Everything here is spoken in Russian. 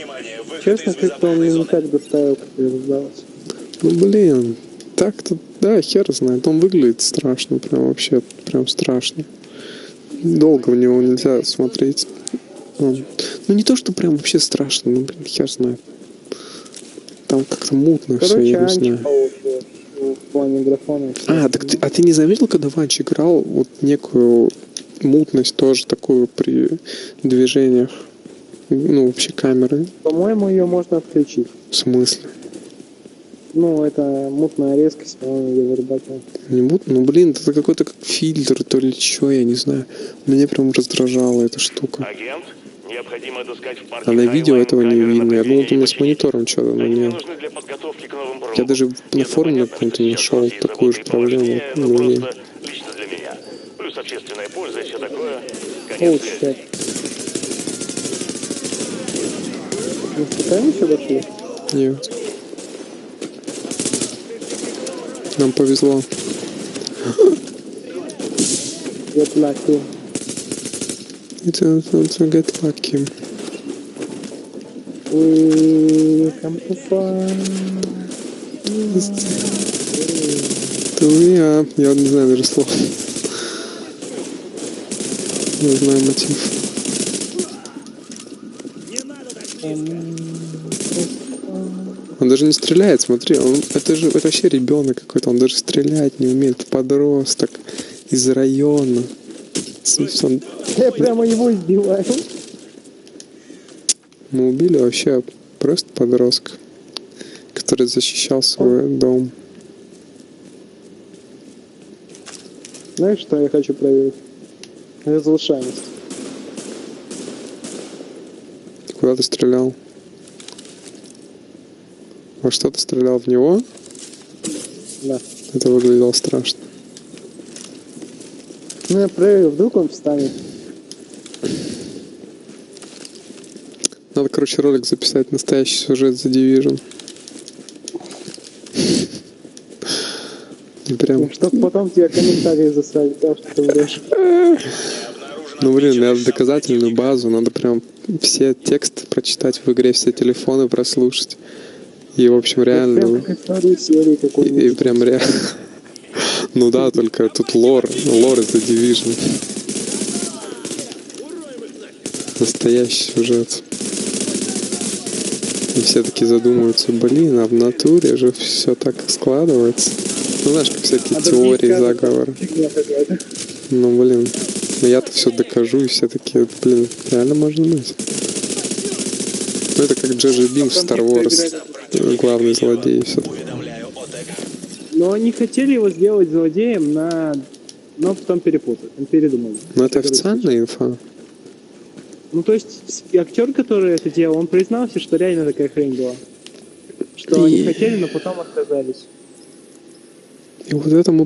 Внимание, Честно, как-то он не так доставил, как я ожидалось. Ну блин, так-то, да, хер знает. Он выглядит страшно, прям вообще, прям страшно. Долго в него нельзя смотреть. Он- ну не то, что прям вообще страшно, ну блин, хер знает. Там как-то мутно все, Короче, я не знаю. в плане графона. А, так ты, а ты не заметил, когда Ванч играл, вот некую мутность тоже такую при движениях? Ну, вообще камеры. По-моему, ее можно отключить. В смысле? Ну, это мутная резкость, по-моему, ее вырабатывал. Не мутно? Ну, блин, это какой-то как фильтр, то ли что, я не знаю. Меня прям раздражала эта штука. Агент, необходимо отыскать в парке А на видео этого не видно. Я думал, ты мне и с монитором что-то, но нет. Я даже на форуме каком-то у есть такую же проблему. Ну, лично для меня. Плюс общественная польза и все такое. О, Еще дошли? Нет. Нам повезло. Get lucky. Это, это get lucky. We come to far. Ты я, я не знаю даже слов. Не знаю мотив. Он даже не стреляет, смотри, он, это же это вообще ребенок какой-то, он даже стрелять не умеет, подросток из района. Он- Я прямо его избиваю. мы убили вообще просто подростка, который защищал свой дом. Знаешь, что я хочу проверить? Разрушаемость. Куда ты стрелял? Во что ты стрелял в него? Да. Это выглядело страшно. Ну, я проверю, вдруг он встанет. Надо, короче, ролик записать, настоящий сюжет за Division. Прям, Чтоб потом тебе комментарии засрали, да, что ты врешь. ну блин, надо доказательную базу, надо прям все тексты прочитать в игре, все телефоны прослушать. И, в общем, реально, серии и, прям реально. Ну да, только тут лор, лор The Division. Настоящий сюжет. И все таки задумываются, блин, а в натуре же все так складывается. Ну знаешь, как всякие А теории заговора. какая-то. Ну блин, ну я-то все докажу, и все такие, блин, реально можно быть. Ну это как Джеджи Бим в Star Wars, главный злодей все. Но они хотели его сделать злодеем на... Но потом перепутали. Он передумал. Но это официальная инфа. Ну, то есть, актер, который это делал, он признался, что реально такая хрень была. Что они хотели, но потом отказались. И вот этому